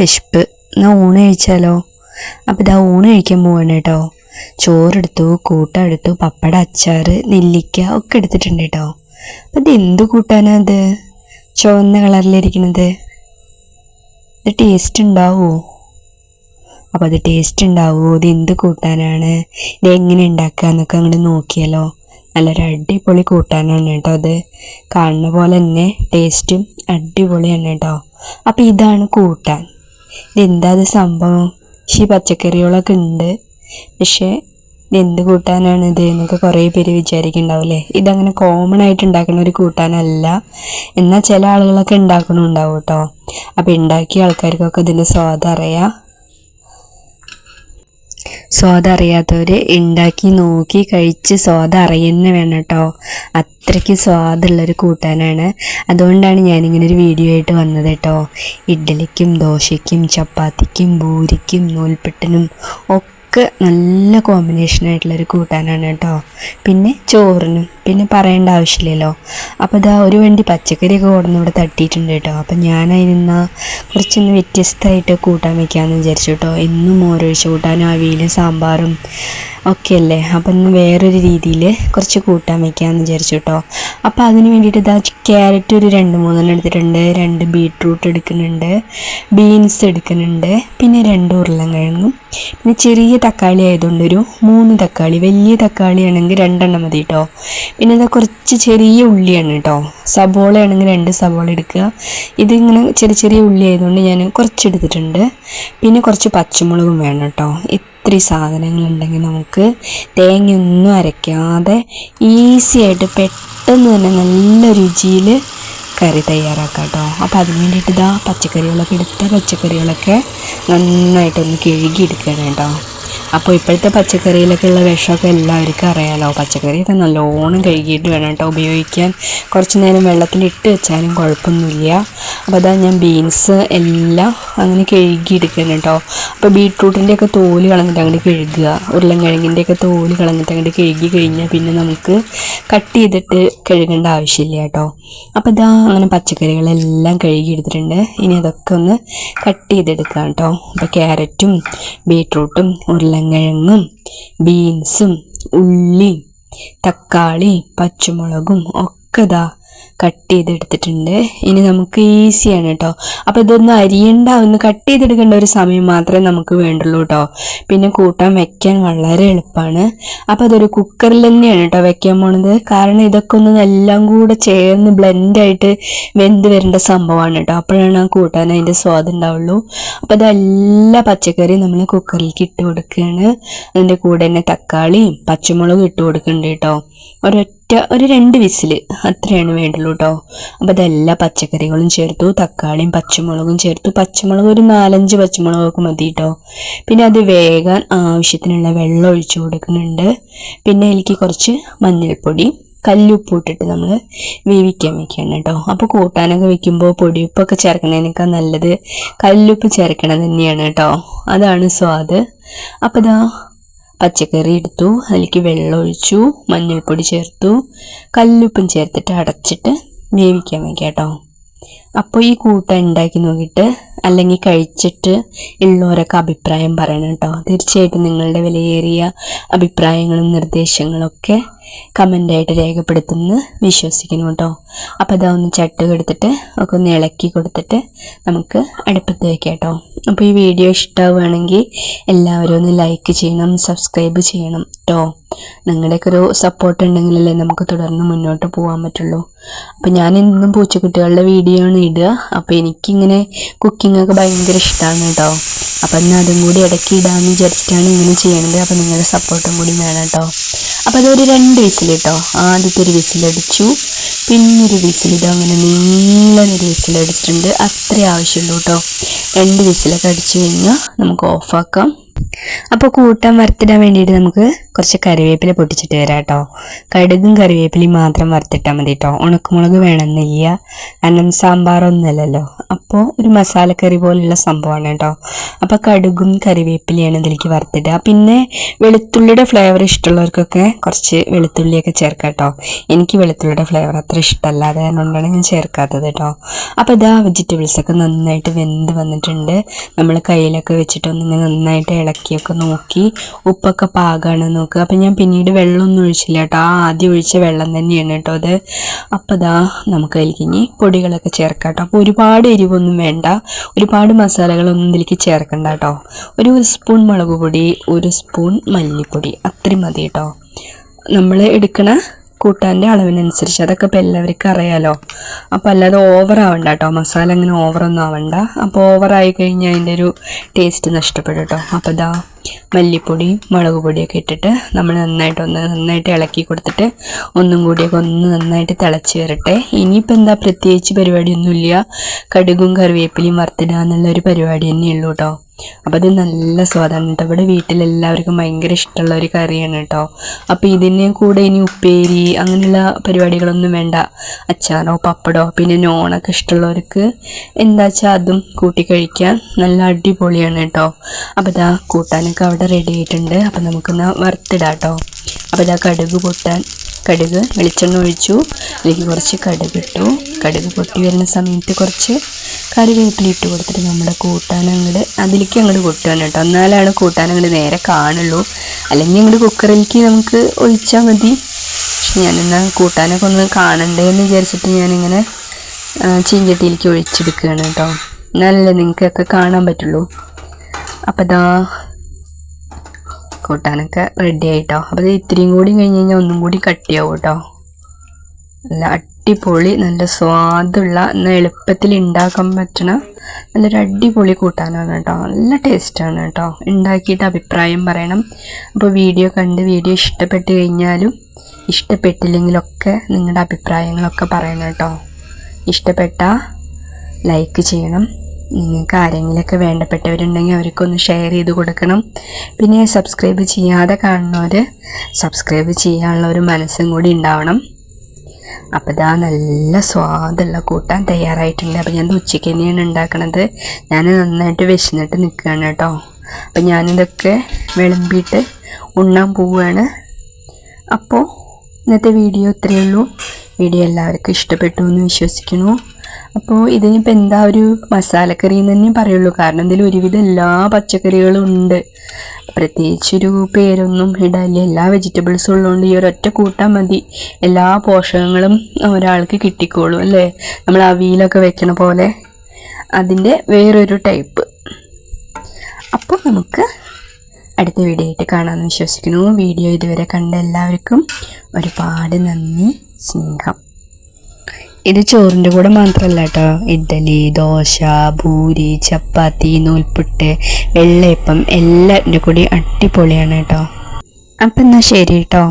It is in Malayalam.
വിശപ്പ്. എന്നാ ഊണ് കഴിച്ചാലോ? അപ്പം ഇതാ ഊണ് കഴിക്കാൻ പോവാണ് കേട്ടോ. ചോറെടുത്തു കൂട്ട എടുത്തു പപ്പട അച്ചാർ നെല്ലിക്ക ഒക്കെ എടുത്തിട്ടുണ്ട് കേട്ടോ. അപ്പം ഇത് എന്ത് കൂട്ടാനാ ഇത്? ചുവന്ന കളറിലിരിക്കണത് ഇത് ടേസ്റ്റ് ഉണ്ടാവുമോ അപ്പോൾ അത് ടേസ്റ്റ് ഉണ്ടാവുമോ ഇത് എന്ത് കൂട്ടാനാണ്? ഇത് എങ്ങനെ ഉണ്ടാക്കുക എന്നൊക്കെ അങ്ങോട്ട് നോക്കിയാലോ. നല്ലൊരു അടിപൊളി കൂട്ടാനാണ് കേട്ടോ അത്. കാണുന്ന പോലെ തന്നെ ടേസ്റ്റും അടിപൊളിയാണ് കേട്ടോ. അപ്പോൾ ഇതാണ് കൂട്ടാൻ. ഇതെന്താ അത് സംഭവം. ഈ പച്ചക്കറികളൊക്കെ ഉണ്ട്. പക്ഷേ ഇതെന്ത് കൂട്ടാനാണ് ഇത് എന്നൊക്കെ കുറേ പേര് വിചാരിക്കുന്നുണ്ടാവില്ലേ? ഇതങ്ങനെ കോമൺ ആയിട്ട് ഉണ്ടാക്കുന്ന ഒരു കൂട്ടാനല്ല. എന്നാൽ ചില ആളുകളൊക്കെ ഉണ്ടാക്കണുണ്ടാവും കേട്ടോ. അപ്പോൾ ഉണ്ടാക്കിയ ആൾക്കാർക്കൊക്കെ ഇതിന്റെ സ്വാദ് അറിയാം. സ്വാദം അറിയാത്തവർ ഉണ്ടാക്കി നോക്കി കഴിച്ച് സ്വാദ് അറിയുന്ന വേണം കേട്ടോ അത്രയ്ക്ക് സ്വാദുള്ളൊരു കൂട്ടാനാണ്. അതുകൊണ്ടാണ് ഞാനിങ്ങനെ ഒരു വീഡിയോ ആയിട്ട് വന്നത് കേട്ടോ ഇഡ്ഡലിക്കും ദോശയ്ക്കും ചപ്പാത്തിക്കും പൂരിക്കും നൂൽപ്പെട്ടിനും ഒക്കെ നല്ല കോമ്പിനേഷൻ ആയിട്ടുള്ളൊരു കൂട്ടാനാണ് കേട്ടോ. പിന്നെ ചോറിനും. പിന്നെ പറയേണ്ട ആവശ്യമില്ലല്ലോ. അപ്പോൾ ഇതാ ഒരു വണ്ടി പച്ചക്കറിയൊക്കെ കൊടുന്ന് ഇവിടെ തട്ടിയിട്ടുണ്ട് കേട്ടോ. അപ്പോൾ ഞാൻ അതിനിന്ന് കുറച്ചൊന്ന് വ്യത്യസ്തമായിട്ട് കൂട്ടാൻ വെക്കാമെന്ന് വിചാരിച്ചു കേട്ടോ. എന്നും മോരൊഴിച്ച് കൂട്ടാനും അവിയലും സാമ്പാറും ഒക്കെ അല്ലേ അപ്പം ഇന്ന് വേറൊരു രീതിയിൽ കുറച്ച് കൂട്ടാൻ വെക്കാമെന്ന് വിചാരിച്ചു കേട്ടോ. അപ്പോൾ അതിന് വേണ്ടിയിട്ട് ഇതാ ക്യാരറ്റ് ഒരു രണ്ട് മൂന്നെണ്ണം എടുത്തിട്ടുണ്ട്. രണ്ട് ബീട്രൂട്ട് എടുക്കുന്നുണ്ട്. ബീൻസ് എടുക്കുന്നുണ്ട്. പിന്നെ രണ്ട് ഉരുളങ്കിഴങ്ങും പിന്നെ ചെറിയ തക്കാളി ആയതുകൊണ്ട് ഒരു മൂന്ന് തക്കാളി. വലിയ തക്കാളി ആണെങ്കിൽ രണ്ടെണ്ണം മതി കേട്ടോ. പിന്നെ ഇതാ കുറച്ച് ചെറിയ ഉള്ളിയാണ് കേട്ടോ സബോള ആണെങ്കിൽ രണ്ട് സബോള എടുക്കുക. ഇതിങ്ങനെ ചെറിയ ചെറിയ ഉള്ളി ആയതുകൊണ്ട് ഞാൻ കുറച്ച് എടുത്തിട്ടുണ്ട് പിന്നെ കുറച്ച് പച്ചമുളകും വേണം കേട്ടോ ഇത്രയും സാധനങ്ങളുണ്ടെങ്കിൽ നമുക്ക് തേങ്ങയൊന്നും അരയ്ക്കാതെ ഈസി ആയിട്ട് പെട്ടെന്ന് തന്നെ നല്ല രുചിയിൽ കറി തയ്യാറാക്കാം കേട്ടോ അപ്പോൾ അതിന് വേണ്ടിയിട്ട് ഇതാ പച്ചക്കറികളൊക്കെ എടുത്ത പച്ചക്കറികളൊക്കെ നന്നായിട്ടൊന്ന് കഴുകി എടുക്കണം കേട്ടോ അപ്പോൾ ഇപ്പോഴത്തെ പച്ചക്കറിയിലൊക്കെ ഉള്ള വിഷമൊക്കെ എല്ലാവർക്കും അറിയാലോ. പച്ചക്കറിയൊക്കെ നല്ലോണം കഴുകിയിട്ട് വേണം കേട്ടോ ഉപയോഗിക്കാൻ. കുറച്ച് നേരം വെള്ളത്തിൽ ഇട്ട് വെച്ചാലും കുഴപ്പമൊന്നുമില്ല. അപ്പോൾ അതാ ഞാൻ ബീൻസ് എല്ലാം അങ്ങനെ കഴുകിയെടുക്കുന്നു കേട്ടോ. അപ്പോൾ ബീട്രൂട്ടിന്റെയൊക്കെ തോൽ കളഞ്ഞിട്ട് അങ്ങോട്ട് കഴുകുക. ഉരുളൻകിഴങ്ങിന്റെയൊക്കെ തോൽ കളഞ്ഞിട്ട് അങ്ങോട്ട് കഴുകി കഴിഞ്ഞാൽ പിന്നെ നമുക്ക് കട്ട് ചെയ്തിട്ട് കഴുകേണ്ട ആവശ്യമില്ല കേട്ടോ. അപ്പോൾ ഇതാ അങ്ങനെ പച്ചക്കറികളെല്ലാം കഴുകി എടുത്തിട്ടുണ്ട് ഇനി അതൊക്കെ ഒന്ന് കട്ട് ചെയ്തെടുക്കാം കേട്ടോ. അപ്പോൾ ക്യാരറ്റും ബീട്രൂട്ടും ഉരുളൻകിഴങ്ങും ബീൻസും ഉള്ളിയും തക്കാളി പച്ചമുളകും ഒക്കെ ഇതാ കട്ട് ചെയ്തെടുത്തിട്ടുണ്ട്. ഇനി നമുക്ക് ഈസിയാണ് കേട്ടോ അപ്പോൾ ഇതൊന്ന് അരിയണ്ട ഒന്ന് കട്ട് ചെയ്തെടുക്കേണ്ട ഒരു സമയം മാത്രമേ നമുക്ക് വേണ്ടുള്ളൂ കേട്ടോ പിന്നെ കൂട്ടാൻ വെക്കാൻ വളരെ എളുപ്പമാണ് അപ്പോൾ അതൊരു കുക്കറിൽ തന്നെയാണ് കേട്ടോ വെക്കാൻ പോണത്. കാരണം ഇതൊക്കെ ഒന്ന് എല്ലാം കൂടെ ചേർന്ന് ബ്ലെൻഡായിട്ട് വെന്ത് വരേണ്ട സംഭവമാണ് കേട്ടോ അപ്പോഴാണ് ആ കൂട്ടാൻ അതിന്റെ സ്വാദ് ഉണ്ടാവുള്ളൂ. അപ്പോൾ അതെല്ലാ പച്ചക്കറിയും നമ്മൾ കുക്കറിലേക്ക് ഇട്ട് കൊടുക്കുകയാണ്. അതിന്റെ കൂടെ തന്നെ തക്കാളിയും പച്ചമുളകും ഇട്ട് കൊടുക്കുന്നുണ്ട് കേട്ടോ ഒരൊറ്റ ഒരു രണ്ട് വിസിൽ അത്രയാണ് വേണ്ടുള്ളൂ കേട്ടോ അപ്പോൾ അതെല്ലാ പച്ചക്കറികളും ചേർത്തു തക്കാളിയും പച്ചമുളകും ചേർത്തു. പച്ചമുളക് ഒരു നാലഞ്ച് പച്ചമുളകൊക്കെ മതി കേട്ടോ പിന്നെ അത് വേഗം ആവശ്യത്തിനുള്ള വെള്ളം ഒഴിച്ചു കൊടുക്കുന്നുണ്ട്. പിന്നെ എനിക്ക് കുറച്ച് മഞ്ഞൾപ്പൊടി കല്ലുപ്പ് ഇട്ടിട്ട് നമ്മൾ വേവിക്കാൻ വെക്കുകയാണ് കേട്ടോ. അപ്പോൾ കൂട്ടാനൊക്കെ വെക്കുമ്പോൾ പൊടിയുപ്പൊക്കെ ചേർക്കണതിനേക്കാൾ നല്ലത് കല്ലുപ്പ് ചേർക്കണം തന്നെയാണ് കേട്ടോ. അതാണ് സ്വാദ്. അപ്പോൾ ഇതാ പച്ചക്കറി എടുത്തു അതിലേക്ക് വെള്ളം ഒഴിച്ചു മഞ്ഞൾപ്പൊടി ചേർത്തു കല്ലുപ്പും ചേർത്തിട്ട് അടച്ചിട്ട് വേവിക്കാൻ വേണ്ടി കേട്ടോ അപ്പോൾ ഈ കൂട്ട ഉണ്ടാക്കി നോക്കിയിട്ട് അല്ലെങ്കിൽ കഴിച്ചിട്ട് ഉള്ളവരൊക്കെ അഭിപ്രായം പറയണം കേട്ടോ. തീർച്ചയായിട്ടും നിങ്ങളുടെ വിലയേറിയ അഭിപ്രായങ്ങളും നിർദ്ദേശങ്ങളൊക്കെ കമന്റായിട്ട് രേഖപ്പെടുത്തുമെന്ന് വിശ്വസിക്കുന്നു കേട്ടോ. അപ്പോൾ അതൊന്ന് ഒന്ന് ചട്ടുക എടുത്തിട്ട് ഒക്കെ ഒന്ന് ഇളക്കി കൊടുത്തിട്ട് നമുക്ക് അടുപ്പത്ത് വയ്ക്കാം കേട്ടോ. അപ്പോൾ ഈ വീഡിയോ ഇഷ്ടമാവുകയാണെങ്കിൽ എല്ലാവരും ഒന്ന് ലൈക്ക് ചെയ്യണം സബ്സ്ക്രൈബ് ചെയ്യണം കേട്ടോ. നിങ്ങളുടെയൊക്കെ ഒരു സപ്പോർട്ട് ഉണ്ടെങ്കിലല്ലേ നമുക്ക് തുടർന്ന് മുന്നോട്ട് പോകാൻ പറ്റുള്ളൂ. അപ്പോൾ ഞാൻ എന്നും പൂച്ചക്കുട്ടികളുടെ വീഡിയോ ആണ് ഇടുക. അപ്പോൾ എനിക്കിങ്ങനെ കുക്കിംഗ് ഒക്കെ ഭയങ്കര ഇഷ്ടമാണ് കേട്ടോ. അപ്പം എന്നാൽ അതും കൂടി ഇടയ്ക്ക് ഇടാമെന്ന് വിചാരിച്ചിട്ടാണ് ഇങ്ങനെ ചെയ്യണത്. അപ്പോൾ നിങ്ങളുടെ സപ്പോർട്ടും കൂടി വേണം കേട്ടോ. അപ്പോൾ അതൊരു രണ്ട് വിസിൽ കേട്ടോ ആദ്യത്തെ ഒരു വിസിലടിച്ചു. പിന്നൊരു വിസിൽ അങ്ങനെ നീളനൊരു വിസിലടിച്ചിട്ടുണ്ട്. അത്രേ ആവശ്യമുള്ളൂ കേട്ടോ രണ്ട് വിസിലൊക്കെ അടിച്ചു കഴിഞ്ഞാൽ നമുക്ക് ഓഫാക്കാം. അപ്പോൾ കൂട്ടാൻ വറുത്തിടാൻ വേണ്ടിയിട്ട് നമുക്ക് കുറച്ച് കറിവേപ്പില പൊട്ടിച്ചിട്ട് തരാം കേട്ടോ കടുകും കറിവേപ്പിലയും മാത്രം വറുത്തിട്ടാൽ മതി കേട്ടോ ഉണക്കമുളക് വേണമെന്നില്ല. കാരണം സാമ്പാറൊന്നുമല്ലല്ലോ. അപ്പോൾ ഒരു മസാലക്കറി പോലുള്ള സംഭവമാണ് കേട്ടോ അപ്പോൾ കടുകും കറിവേപ്പിലയാണ് ഇതിലേക്ക് വറുത്തിടുക. പിന്നെ വെളുത്തുള്ളിയുടെ ഫ്ലേവർ ഇഷ്ടമുള്ളവർക്കൊക്കെ കുറച്ച് വെളുത്തുള്ളിയൊക്കെ ചേർക്കാം കേട്ടോ എനിക്ക് വെളുത്തുള്ളിയുടെ ഫ്ലേവർ അത്ര ഇഷ്ടമല്ല അത് ഞാൻ ചേർക്കാത്തത് കേട്ടോ അപ്പോൾ ഇതാ വെജിറ്റബിൾസൊക്കെ നന്നായിട്ട് വെന്ത് വന്നിട്ടുണ്ട്. നമ്മൾ കയ്യിലൊക്കെ വെച്ചിട്ടൊന്നിങ്ങനെ നന്നായിട്ട് ഇളക്കിയൊക്കെ നോക്കി ഉപ്പൊക്കെ പാകമാണ് നോക്കുക. അപ്പം ഞാൻ പിന്നീട് വെള്ളമൊന്നും ഒഴിച്ചില്ല കേട്ടോ. ആ ആദ്യം ഒഴിച്ച വെള്ളം തന്നെയാണ് കേട്ടോ അത്. അപ്പോൾ ഇതാ നമുക്ക് അതിലേക്ക് ഇനി പൊടികളൊക്കെ ചേർക്കാം കേട്ടോ. അപ്പോൾ ഒരുപാട് എരിവൊന്നും വേണ്ട. ഒരുപാട് മസാലകളൊന്നും ഇതിലേക്ക് ചേർക്കണ്ട കേട്ടോ. ഒരു സ്പൂൺ മുളക് പൊടി ഒരു സ്പൂൺ മല്ലിപ്പൊടി. അത്രയും മതി കേട്ടോ. നമ്മൾ എടുക്കണ കൂട്ടാന്റെ അളവിനനുസരിച്ച്. അതൊക്കെ ഇപ്പോൾ എല്ലാവർക്കും അറിയാലോ. അപ്പോൾ അല്ലാതെ ഓവർ ആവണ്ട കേട്ടോ മസാല അങ്ങനെ ഓവറൊന്നും ആവണ്ട. അപ്പോൾ ഓവറായി കഴിഞ്ഞാൽ അതിന്റെ ഒരു ടേസ്റ്റ് നഷ്ടപ്പെടും കേട്ടോ അപ്പോൾ ഇതാ മല്ലിപ്പൊടിയും മുളക് പൊടിയൊക്കെ ഇട്ടിട്ട് നമ്മൾ നന്നായിട്ടൊന്ന് നന്നായിട്ട് ഇളക്കി കൊടുത്തിട്ട് ഒന്നും കൂടിയൊക്കെ ഒന്ന് നന്നായിട്ട് തിളച്ച് വരട്ടെ. ഇനിയിപ്പോൾ എന്താ പ്രത്യേകിച്ച് പരിപാടിയൊന്നുമില്ല. കടുകും കറിവേപ്പിലയും വറുത്തിടുക എന്നുള്ള ഒരു പരിപാടി തന്നെയുള്ളൂ കേട്ടോ അപ്പോൾ അത് നല്ല സ്വാദാണ് കേട്ടോ. ഇവിടെ വീട്ടിലെല്ലാവർക്കും ഭയങ്കര ഇഷ്ടമുള്ള ഒരു കറിയാണ് കേട്ടോ. അപ്പോൾ ഇതിന് കൂടെ ഇനി ഉപ്പേരി അങ്ങനെയുള്ള പരിപാടികളൊന്നും വേണ്ട. അച്ചാറോ പപ്പടോ പിന്നെ നോണൊക്കെ ഇഷ്ടമുള്ളവർക്ക് എന്താ വെച്ചാൽ അതും കൂട്ടി കഴിക്കാൻ നല്ല അടിപൊളിയാണ് കേട്ടോ. അപ്പോൾ ഇതാ കൂട്ടാനൊക്കെ അവിടെ റെഡി ആയിട്ടുണ്ട്. അപ്പോൾ നമുക്കൊന്ന് വറുത്തിടാം കേട്ടോ. അപ്പോൾ ഇതാ കടുക് പൊട്ടാൻ കടുക് വെളിച്ചെണ്ണ ഒഴിച്ചു. അതിലേക്ക് കുറച്ച് കടുക് ഇട്ടു. കടുക് പൊട്ടി വരുന്ന സമയത്ത് കുറച്ച് കറിവേപ്പില ഇട്ട് കൊടുത്തിട്ട് നമ്മുടെ കൂട്ടാനങ്ങട് അതിലേക്ക് അങ്ങോട്ട് കൊട്ടുകയാണ് കേട്ടോ. എന്നാലാണ് കൂട്ടാനങ്ങട് നേരെ കാണുള്ളൂ. അല്ലെങ്കിൽ അങ്ങോട്ട് കുക്കറിലേക്ക് നമുക്ക് ഒഴിച്ചാൽ മതി. പക്ഷെ ഞാനെന്നാൽ കൂട്ടാനൊക്കെ ഒന്ന് കാണണ്ടേ എന്ന് വിചാരിച്ചിട്ട് ഞാനിങ്ങനെ ചീഞ്ചട്ടിയിലേക്ക് ഒഴിച്ചെടുക്കുകയാണ് കേട്ടോ. എന്നാലല്ലേ നിങ്ങൾക്കൊക്കെ കാണാൻ പറ്റുള്ളൂ. അപ്പം ഇതാ കൂട്ടാനൊക്കെ റെഡി ആയിട്ടോ. അപ്പോൾ ഇത് ഇത്രയും കൂടി കഴിഞ്ഞ് കഴിഞ്ഞാൽ ഒന്നും കൂടി കട്ടിയാവും കേട്ടോ. നല്ല അടിപൊളി നല്ല സ്വാദുള്ള എളുപ്പത്തിൽ ഉണ്ടാക്കാൻ പറ്റണ നല്ലൊരു അടിപൊളി കൂട്ടാനാണ് കേട്ടോ. നല്ല ടേസ്റ്റാണ് കേട്ടോ. ഉണ്ടാക്കിയിട്ട് അഭിപ്രായം പറയണം. അപ്പോൾ വീഡിയോ കണ്ട് വീഡിയോ ഇഷ്ടപ്പെട്ട് കഴിഞ്ഞാലും ഇഷ്ടപ്പെട്ടില്ലെങ്കിലൊക്കെ നിങ്ങളുടെ അഭിപ്രായങ്ങളൊക്കെ പറയണം കേട്ടോ. ഇഷ്ടപ്പെട്ട ലൈക്ക് ചെയ്യണം. നിങ്ങൾക്ക് ആരെങ്കിലുമൊക്കെ വേണ്ടപ്പെട്ടവരുണ്ടെങ്കിൽ അവർക്കൊന്ന് ഷെയർ ചെയ്ത് കൊടുക്കണം. പിന്നെ സബ്സ്ക്രൈബ് ചെയ്യാതെ കാണുന്നവർ സബ്സ്ക്രൈബ് ചെയ്യാനുള്ള ഒരു മനസ്സും കൂടി ഉണ്ടാവണം അപ്പോൾ ഇതാ നല്ല സ്വാദുള്ള കൂട്ടാൻ തയ്യാറായിട്ടുണ്ട്. അപ്പോൾ ഞാൻ ഉച്ചയ്ക്ക് തന്നെയാണ് ഉണ്ടാക്കണത്. ഞാൻ നന്നായിട്ട് വിശന്നിട്ട് നിൽക്കുകയാണ് കേട്ടോ. അപ്പം ഞാനിതൊക്കെ വിളമ്പിയിട്ട് ഉണ്ണാൻ പോവുകയാണ് അപ്പോൾ ഇന്നത്തെ വീഡിയോ ഇത്രയേ ഉള്ളൂ. വീഡിയോ എല്ലാവർക്കും ഇഷ്ടപ്പെട്ടു എന്ന് വിശ്വസിക്കുന്നു. അപ്പോൾ ഇതിനിപ്പോൾ എന്താ ഒരു മസാലക്കറി എന്ന് തന്നെ പറയുള്ളൂ. കാരണം ഇതിൽ ഒരുവിധം എല്ലാ പച്ചക്കറികളും ഉണ്ട്. പ്രത്യേകിച്ചൊരു പേരൊന്നും ഇടാല്ല എല്ലാ വെജിറ്റബിൾസും ഉള്ളതുകൊണ്ട് ഈ ഒരൊറ്റ കൂട്ടാൻ മതി. എല്ലാ പോഷകങ്ങളും ഒരാൾക്ക് കിട്ടിക്കോളും അല്ലേ? നമ്മൾ അവിയിലൊക്കെ വെക്കണ പോലെ. അതിന്റെ വേറൊരു ടൈപ്പ് അപ്പോൾ നമുക്ക് അടുത്ത വീഡിയോ ആയിട്ട് കാണാമെന്ന് വിശ്വസിക്കുന്നു. വീഡിയോ ഇതുവരെ കണ്ട എല്ലാവർക്കും ഒരുപാട് നന്ദി സ്നേഹം. ഇത് ചോറിന്റെ കൂടെ മാത്രമല്ല കേട്ടോ ഇഡ്ഡലി ദോശ ഭൂരി ചപ്പാത്തി നൂൽപുട്ട് വെള്ളയപ്പം എല്ലാത്തിന്റെ കൂടി അടിപൊളിയാണ് കേട്ടോ അപ്പം എന്നാൽ ശരി കേട്ടോ